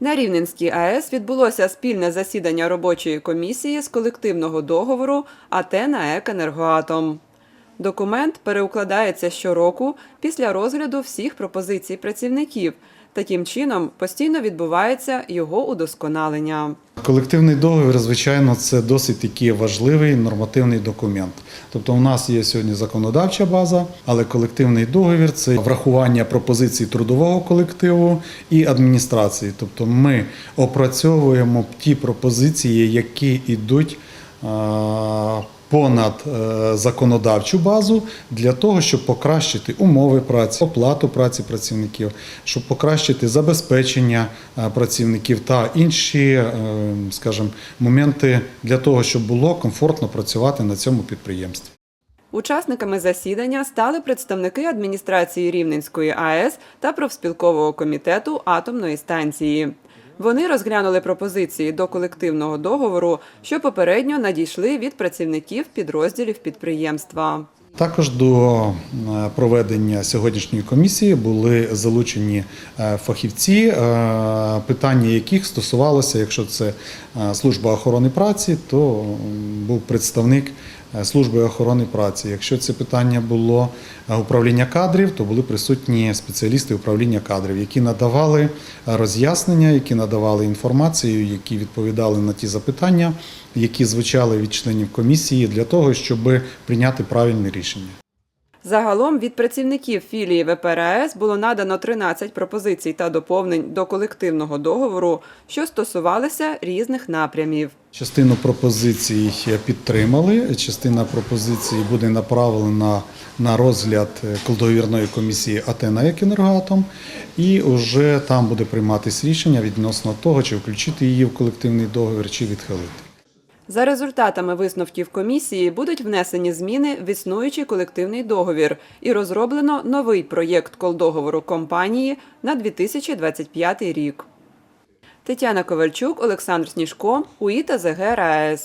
На Рівненській АЕС відбулося спільне засідання робочої комісії з колективного договору АТ на Енергоатом». Документ переукладається щороку після розгляду всіх пропозицій працівників. Таким чином постійно відбувається його удосконалення. Колективний договір, звичайно, це досить такий важливий нормативний документ. Тобто, у нас є сьогодні законодавча база, але колективний договір це врахування пропозицій трудового колективу і адміністрації. Тобто, ми опрацьовуємо ті пропозиції, які йдуть. Понад е, законодавчу базу для того, щоб покращити умови праці, оплату праці працівників, щоб покращити забезпечення е, працівників та інші, е, скажімо, моменти для того, щоб було комфортно працювати на цьому підприємстві. Учасниками засідання стали представники адміністрації Рівненської АЕС та профспілкового комітету атомної станції. Вони розглянули пропозиції до колективного договору, що попередньо надійшли від працівників підрозділів підприємства. Також до е, проведення сьогоднішньої комісії були залучені е, фахівці, е, питання яких стосувалося, якщо це служба охорони праці, то був представник служби охорони праці. Якщо це питання було е, управління кадрів, то були присутні спеціалісти управління кадрів, які надавали роз'яснення, які надавали інформацію, які відповідали на ті запитання, які звучали від членів комісії для того, щоб прийняти правильне рішення. Загалом від працівників філії ВП РАЕС було надано 13 пропозицій та доповнень до колективного договору, що стосувалися різних напрямів. Частину пропозицій підтримали, частина пропозицій буде направлена на розгляд колдовірної комісії АТ «НАЕК Енергоатом», і вже там буде прийматись рішення відносно того, чи включити її в колективний договір, чи відхилити. За результатами висновків комісії будуть внесені зміни в існуючий колективний договір і розроблено новий проєкт колдоговору компанії на 2025 рік. Тетяна Ковальчук, Олександр Сніжко, УІТА ЗГ.